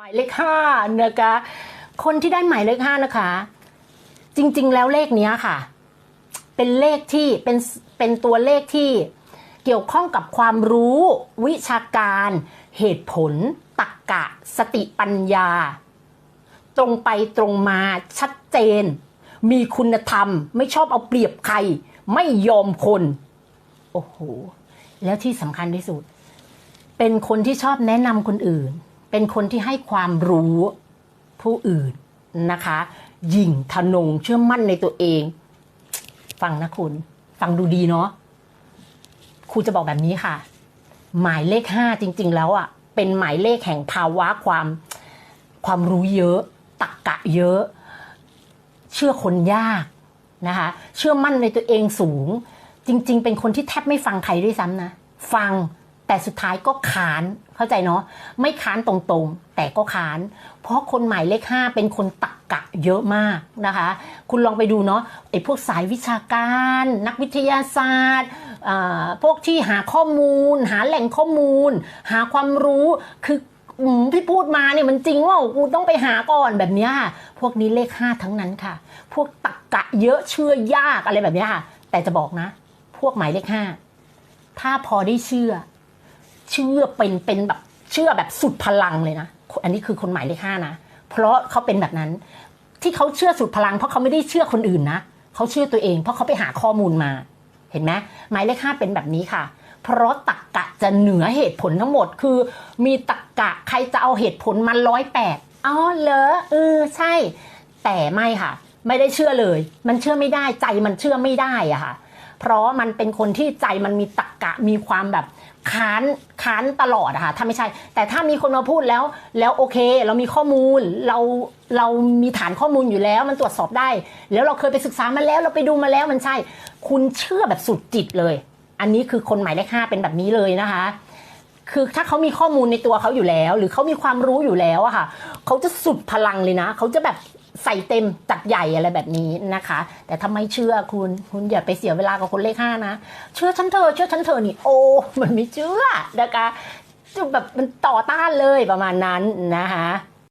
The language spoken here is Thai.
หมายเลขห้านะคะ คนที่ได้หมายเลขห้านะคะ จริงๆแล้วเลขเนี้ยค่ะ เป็นเลขที่เป็นเป็นตัวเลขที่เกี่ยวข้องกับความรู้ วิชาการ เหตุผล ตรรกกะ สติปัญญา ตรงไปตรงมาชัดเจน มีคุณธรรม ไม่ชอบเอาเปรียบใคร ไม่ยอมคน โอ้โห แล้วที่สำคัญที่สุด เป็นคนที่ชอบแนะนำคนอื่น เป็นคนที่ให้ความรู้ผู้อื่นนะคะหยิ่งทะนงเชื่อมั่นในตัวเอง ฟังนะคุณ ฟังดูดีเนาะครูจะบอกแบบนี้ค่ะ หมายเลขห้าจริง ๆ แล้วอะ่ะ เป็นหมายเลขแห่งภาวะความความรู้เยอะ ตักกะเยอะ เชื่อคนยากนะคะ เชื่อมั่นในตัวเองสูง จริง ๆ เป็นคนที่แทบไม่ฟังใครด้วยซ้ำนะ ฟัง แต่สุดท้ายก็ขานเข้าใจเนาะไม่ค้านตรงๆ แต่ก็ขาน เพราะคนหมายเลขห้าเป็นคนตักกะเยอะมากนะคะ คุณลองไปดูเนาะไอ้พวกสายวิชาการ นักวิทยาศาสตร์พวกที่หาข้อมูล หาแหล่งข้อมูล หาความรู้คืออืมที่พูดมาเนี่ยมันจริงว่ากูต้องไปหาก่อนแบบนี้ค่ะพวกนี้เลขห้าทั้งนั้นค่ะ พวกตักกะเยอะเชื่อยากอะไรแบบนี้ค่ะ แต่จะบอกนะ พวกหมายเลขห้าถ้าพอได้เชื่อ เชื่อเป็นเป็นแบบเชื่อแบบสุดพลังเลยนะ อันนี้คือคนหมายเลขห้านะ เพราะเขาเป็นแบบนั้น ที่เขาเชื่อสุดพลัง เพราะเขาไม่ได้เชื่อคนอื่นนะเขาเชื่อตัวเอง เพราะเขาไปหาข้อมูลมา เห็นไหมหมายเลขห้าเป็นแบบนี้ค่ะ เพราะตักกะจะเหนือเหตุผลทั้งหมด คือ มีตักกะใครจะเอาเหตุผลมาร้อยแปดอ๋อเหรอเออใช่ แต่ไม่ค่ะ ไม่ได้เชื่อเลย มันเชื่อไม่ได้ใจมันเชื่อไม่ได้อะค่ะ เพราะมันเป็นคนที่ใจมันมีตักกะมีความแบบค้านค้านตลอดอะค่ะถ้าไม่ใช่ แต่ถ้ามีคนมาพูดแล้ว แล้วโอเค เรามีข้อมูลเราเรามีฐานข้อมูลอยู่แล้วมันตรวจสอบได้ แล้วเราเคยไปศึกษามาแล้วเราไปดูมาแล้วมันใช่ คุณเชื่อแบบสุดจิตเลย อันนี้คือคนหมายเลขห้าเป็นแบบนี้เลยนะคะ คือถ้าเขามีข้อมูลในตัวเขาอยู่แล้ว หรือเขามีความรู้อยู่แล้วอะค่ะเขาจะสุดพลังเลยนะเขาจะแบบ ใส่เต็มจัดใหญ่อะไรแบบนี้นะคะ แต่ถ้าไม่เชื่อคุณคุณอย่าไปเสียเวลากับคนเลขห้านะ เชื่อฉันเถอะเชื่อฉันเถอะนี่โอ้มันไม่เชื่อนะคะจะแบบมันต่อต้านเลยประมาณนั้นนะคะ